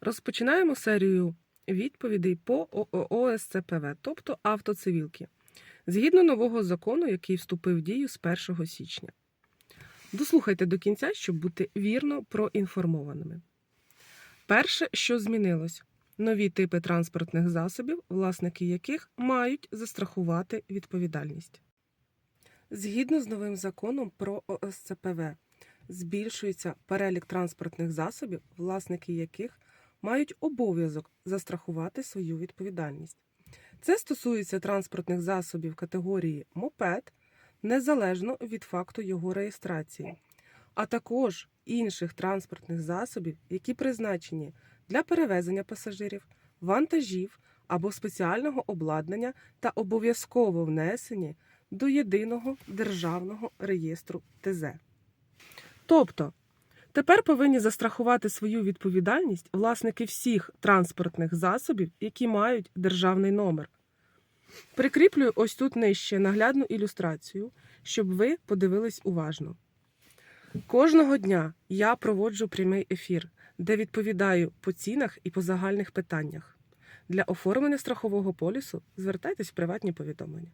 Розпочинаємо серію відповідей по ООСЦПВ, тобто автоцивілки, згідно нового закону, який вступив в дію з 1 січня. Дослухайте до кінця, щоб бути вірно проінформованими. Перше, що змінилось, нові типи транспортних засобів, власники яких мають застрахувати відповідальність. Згідно з новим законом про ОСЦПВ, збільшується перелік транспортних засобів, власники яких мають обов'язок застрахувати свою відповідальність. Це стосується транспортних засобів категорії мопед, незалежно від факту його реєстрації, а також інших транспортних засобів, які призначені для перевезення пасажирів, вантажів або спеціального обладнання та обов'язково внесені до єдиного державного реєстру ТЗ. Тобто, тепер повинні застрахувати свою відповідальність власники всіх транспортних засобів, які мають державний номер. Прикріплюю ось тут нижче наглядну ілюстрацію, щоб ви подивились уважно. Кожного дня я проводжу прямий ефір, де відповідаю по цінах і по загальних питаннях. Для оформлення страхового полісу звертайтесь в приватні повідомлення.